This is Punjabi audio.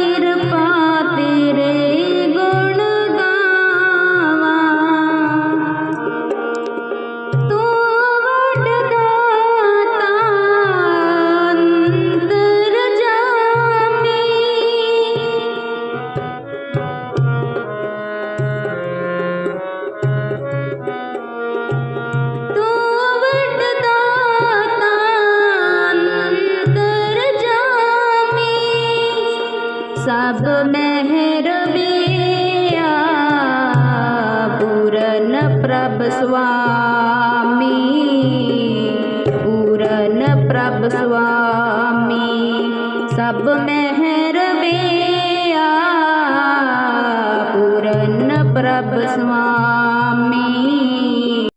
இருப்பார். ਸਭ ਮਹਿਰ ਵਿਆ ਪੂਰਨ ਪ੍ਰਭ ਸੁਆਮੀ ਪੂਰਨ ਪ੍ਰਭ ਸੁਆਮੀ ਸਭ ਮਹਿਰ ਵਿਆ ਪੂਰਨ ਪ੍ਰਭ ਸੁਆਮੀ